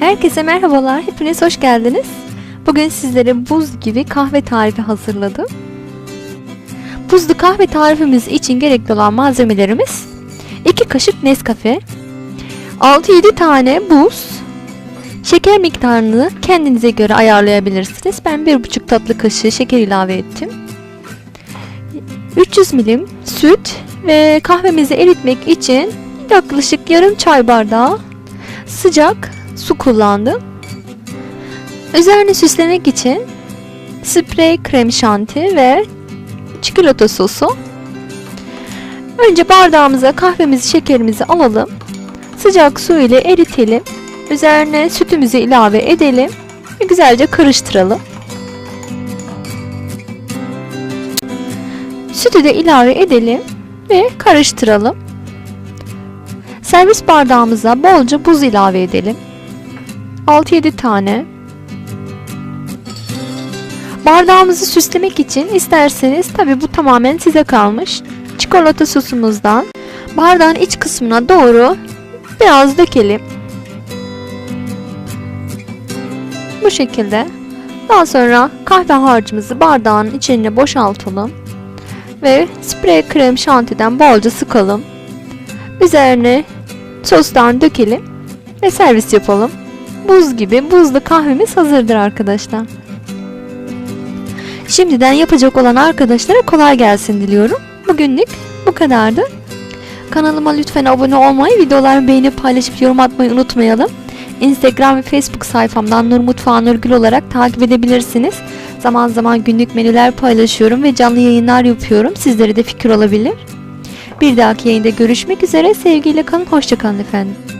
Herkese merhabalar, hepiniz hoş geldiniz. Bugün sizlere buz gibi kahve tarifi hazırladım. Buzlu kahve tarifimiz için gerekli olan malzemelerimiz 2 kaşık Nescafe, 6-7 tane buz, şeker miktarını kendinize göre ayarlayabilirsiniz. Ben 1,5 tatlı kaşığı şeker ilave ettim. 300 milim süt ve kahvemizi eritmek için yaklaşık yarım çay bardağı sıcak su kullandım. Üzerine süslemek için sprey krem şanti ve çikolata sosu. Önce bardağımıza kahvemizi, şekerimizi alalım. Sıcak su ile eritelim. Üzerine sütümüzü ilave edelim ve güzelce karıştıralım. Sütü de ilave edelim ve karıştıralım. Servis bardağımıza bolca buz ilave edelim. 6-7 tane. Bardağımızı süslemek için isterseniz tabi bu tamamen size kalmış. Çikolata sosumuzdan bardağın iç kısmına doğru biraz dökelim. Bu şekilde. Daha sonra kahve harcımızı bardağın içine boşaltalım. Ve sprey krem şantiden bolca sıkalım. Üzerine sostan dökelim ve servis yapalım. Buz gibi buzlu kahvemiz hazırdır arkadaşlar. Şimdiden yapacak olan arkadaşlara kolay gelsin diliyorum. Bugünlük bu kadardı. Kanalıma lütfen abone olmayı, videolarımı beğenip paylaşıp yorum atmayı unutmayalım. Instagram ve Facebook sayfamdan Nur Mutfağı Nurgül olarak takip edebilirsiniz. Zaman zaman günlük menüler paylaşıyorum ve canlı yayınlar yapıyorum. Sizlere de fikir olabilir. Bir dahaki yayında görüşmek üzere. Sevgiyle kalın. Hoşçakalın efendim.